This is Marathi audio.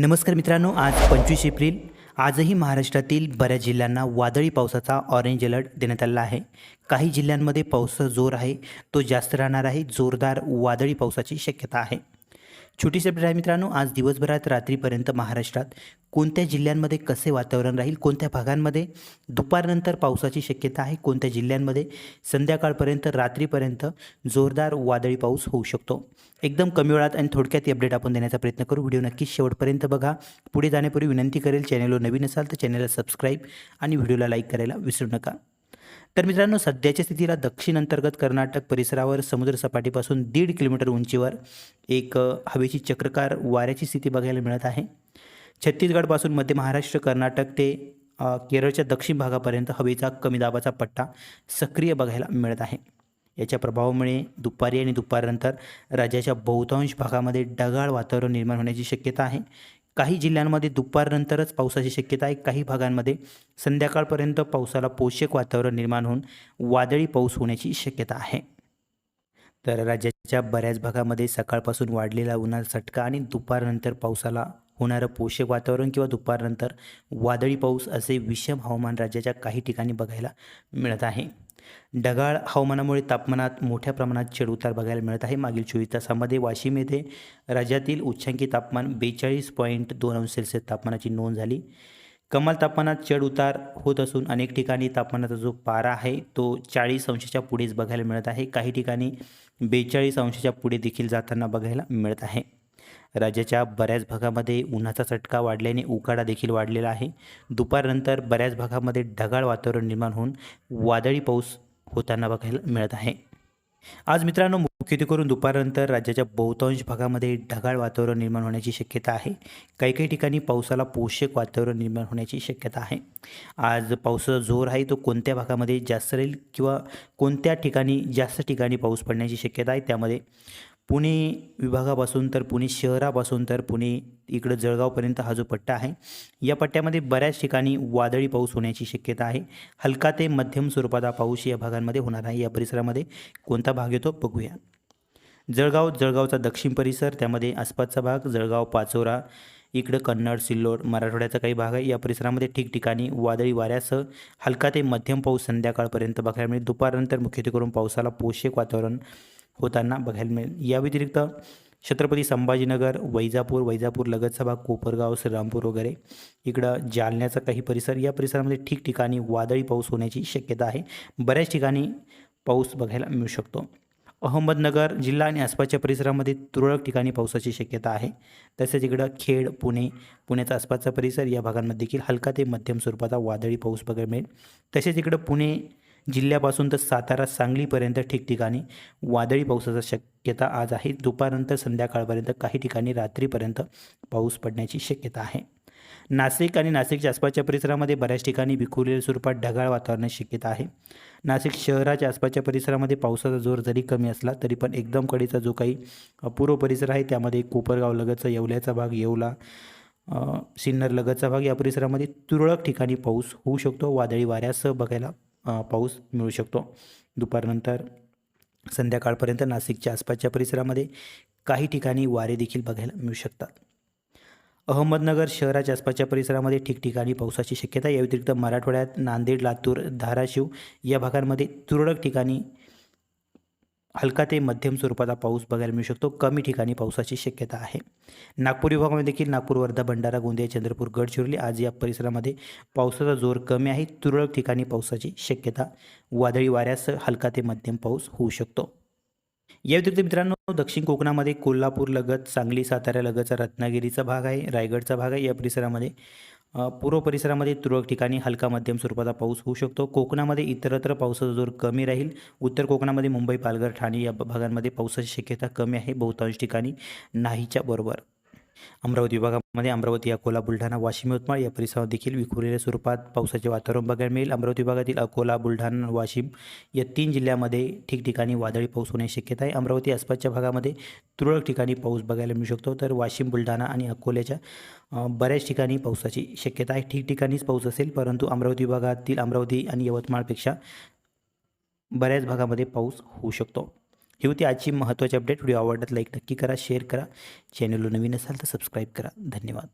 नमस्कार मित्रांनो आज पंचवीस एप्रिल. आजही महाराष्ट्रातील बऱ्याच जिल्ह्यांना वादळी पावसाचा ऑरेंज अलर्ट देण्यात आलेला आहे. काही जिल्ह्यांमध्ये पावसाचा जोर आहे. तो जास्त राहणार आहे. जोरदार वादळी पावसाची शक्यता आहे. छोटी अपडेट आहे मित्रांनो आज दिवसभरात रात्रीपर्यंत महाराष्ट्रात कोणत्या जिल्ह्यांमध्ये कसे वातावरण राहील कोणत्या भागांमध्ये? दुपारनंतर पावसाची शक्यता आहे कोणत्या जिल्ह्यांमध्ये? संध्याकाळपर्यंत रात्रीपर्यंत जोरदार वादळी पाऊस होऊ शकतो. एकदम कमी वेळात आणि थोडक्यात अपडेट आपण देण्याचा प्रयत्न करू. व्हिडिओ नक्कीच शेवटपर्यंत बघा. पुढे जाण्यापूर्वी विनंती करेल चॅनलवर नवीन असाल तर चॅनलला सबस्क्राईब आणि व्हिडिओला लाईक करायला विसरू नका. तर मित्रांनो सध्याच्या स्थितीला दक्षिण अंतर्गत कर्नाटक परिसरावर समुद्रसपाटीपासून दीड किलोमीटर उंचीवर एक हवेची चक्रकार वाऱ्याची स्थिती बघायला मिळत आहे. छत्तीसगडपासून मध्य महाराष्ट्र कर्नाटक ते केरळच्या दक्षिण भागापर्यंत हवेचा कमी दाबाचा पट्टा सक्रिय बघायला मिळत आहे. याच्या प्रभावामुळे दुपारी आणि दुपारनंतर राज्याच्या बहुतांश भागामध्ये ढगाळ वातावरण निर्माण होण्याची शक्यता आहे. काही जिल्ह्यांमध्ये दुपारनंतरच पावसाची शक्यता आहे. काही भागांमध्ये संध्याकाळपर्यंत पावसाला पोषक वातावरण निर्माण होऊन वादळी पाऊस होण्याची शक्यता आहे. तर राज्याच्या बऱ्याच भागामध्ये सकाळपासून वाढलेला उन्हाचा चटका आणि दुपारनंतर पावसाला होणारं पोषक वातावरण किंवा दुपारनंतर वादळी पाऊस असे विषम हवामान राज्याच्या काही ठिकाणी बघायला मिळत आहे. ढगाळ हवामानामुळे तापमानात मोठ्या प्रमाणात चढउतार बघायला मिळत आहे. मागील चोवीस तासामध्ये वाशिम येथे राज्यातील उच्चांकी तापमान बेचाळीस पॉईंट दोन अंश सेल्सिअस तापमानाची नोंद झाली. कमाल तापमानात चढ उतार होत असून अनेक ठिकाणी तापमानाचा जो पारा आहे तो चाळीस अंशाच्या पुढेच बघायला मिळत आहे. काही ठिकाणी बेचाळीस अंशाच्या पुढे देखील जाताना बघायला मिळत आहे. राज्याच्या बऱ्याच भागामध्ये उन्हाचा चटका वाढल्याने उकाडा देखील वाढलेला आहे. दुपारनंतर बऱ्याच भागामध्ये ढगाळ वातावरण निर्माण होऊन वादळी पाऊस होताना बघायला मिळत आहे. आज मित्रांनो मुख्यत्वे करून दुपारनंतर राज्याच्या बहुतांश भागामध्ये ढगाळ वातावरण निर्माण होण्याची शक्यता आहे. काही काही ठिकाणी पावसाला पोषक वातावरण निर्माण होण्याची शक्यता आहे. आज पावसाचा जोर आहे तो कोणत्या भागामध्ये जास्त राहील किंवा कोणत्या ठिकाणी जास्त ठिकाणी पाऊस पडण्याची शक्यता आहे त्यामध्ये पुणे विभागापासून तर पुणे शहरापासून तर पुणे इकडं जळगावपर्यंत हा जो पट्टा आहे या पट्ट्यामध्ये बऱ्याच ठिकाणी वादळी पाऊस होण्याची शक्यता आहे. हलका ते मध्यम स्वरूपाचा पाऊस या भागांमध्ये होणार आहे. या परिसरामध्ये कोणता भाग येतो बघूया. जळगाव जळगावचा दक्षिण परिसर त्यामध्ये आसपासचा भाग जळगाव पाचोरा इकडं कन्नड सिल्लोड मराठवाड्याचा काही भाग आहे. या परिसरामध्ये ठिकठिकाणी वादळी वाऱ्यासह हलका ते मध्यम पाऊस संध्याकाळपर्यंत बघायला मिळेल. दुपारनंतर मुख्यत्वे करून पावसाला पोषक वातावरण होताना बघायला मिळेल. या व्यतिरिक्त छत्रपती संभाजीनगर वैजापूर वैजापूर लगतसभा कोपरगाव श्रीरामपूर वगैरे इकडं जालन्याचा काही परिसर या परिसरामध्ये ठिकठिकाणी वादळी पाऊस होण्याची शक्यता आहे. बऱ्याच ठिकाणी पाऊस बघायला मिळू शकतो. अहमदनगर जिल्हा आणि आसपासच्या परिसरामध्ये तुरळक ठिकाणी पावसाची शक्यता आहे. तसेच इकडं खेड पुणे पुण्याचा आसपासचा परिसर या भागांमध्ये देखील हलका ते मध्यम स्वरूपाचा वादळी पाऊस बघायला मिळेल. तसेच इकडं पुणे जिल्ह्यापासून तर सातारा सांगलीपर्यंत ठिकठिकाणी वादळी पावसाचा शक्यता आज आहे. दुपारनंतर संध्याकाळपर्यंत काही ठिकाणी रात्रीपर्यंत पाऊस पडण्याची शक्यता आहे. नाशिक आणि नाशिकच्या आसपासच्या परिसरामध्ये बऱ्याच ठिकाणी विखुरलेल्या स्वरूपात ढगाळ वातावरणाची शक्यता आहे. नाशिक शहराच्या आसपासच्या परिसरामध्ये पावसाचा जोर जरी कमी असला तरी पण एकदम कडीचा जो काही पूर्व परिसर आहे त्यामध्ये कोपरगाव लगतचा येवल्याचा भाग येवला सिन्नर लगतचा भाग या परिसरामध्ये तुरळक ठिकाणी पाऊस होऊ शकतो. वादळी वाऱ्यासह बघायला पाऊस मिळू शकतो. दुपारनंतर संध्याकाळपर्यंत नाशिकच्या आसपासच्या परिसरामध्ये काही ठिकाणी वारे देखील बघायला मिळू शकतात. अहमदनगर शहराच्या आसपासच्या परिसरामध्ये ठिकठिकाणी पावसाची शक्यता या व्यतिरिक्त मराठवाड्यात नांदेड लातूर धाराशिव या भागांमध्ये तुरळक ठिकाणी हलका ते मध्यम स्वरूपाचा पाऊस बघायला मिळू शकतो. कमी ठिकाणी पावसाची शक्यता आहे. नागपूर विभागामध्ये देखील नागपूर वर्धा भंडारा गोंदिया चंद्रपूर गडचिरोली आज या परिसरामध्ये पावसाचा जोर कमी आहे. तुरळक ठिकाणी पावसाची शक्यता. वादळी वाऱ्यासह हलका ते मध्यम पाऊस होऊ शकतो. या व्यतिरिक्त मित्रांनो दक्षिण कोकणामध्ये कोल्हापूर लगत सांगली साताऱ्यालगतचा लगतचा रत्नागिरीचा भाग आहे रायगडचा भाग आहे. या परिसरामध्ये पूर्व परिसरामध्ये तुरळक ठिकाणी हलका मध्यम स्वरूपाचा पाऊस होऊ शकतो. कोकणामध्ये इतरत्र पावसाचा जोर कमी राहील. उत्तर कोकणामध्ये मुंबई पालघर ठाणे या भागांमध्ये पावसाची शक्यता कमी आहे. बहुतांश ठिकाणी नाहीच्या बरोबर. अमरावती विभागामध्ये अमरावती अकोला बुलढाणा वाशिम यवतमाळ या परिसरात देखील विखुरलेल्या स्वरूपात पावसाचे वातावरण बघायला मिळेल. अमरावती विभागातील अकोला बुलढाणा वाशिम या तीन जिल्ह्यामध्ये ठिकठिकाणी वादळी पाऊस होण्याची शक्यता आहे. अमरावती आसपासच्या भागामध्ये तुरळक ठिकाणी पाऊस बघायला मिळू शकतो. तर वाशिम बुलढाणा आणि अकोल्याच्या बऱ्याच ठिकाणी पावसाची शक्यता आहे. ठिकठिकाणीच पाऊस असेल परंतु अमरावती विभागातील अमरावती आणि यवतमाळपेक्षा बऱ्याच भागामध्ये पाऊस होऊ शकतो. ही होती आजची महत्त्वाची अपडेट व्हिडिओ आवडल्यास लाईक नक्की करा शेअर करा. चॅनलला नवीन असाल तर सबस्क्राईब करा. धन्यवाद.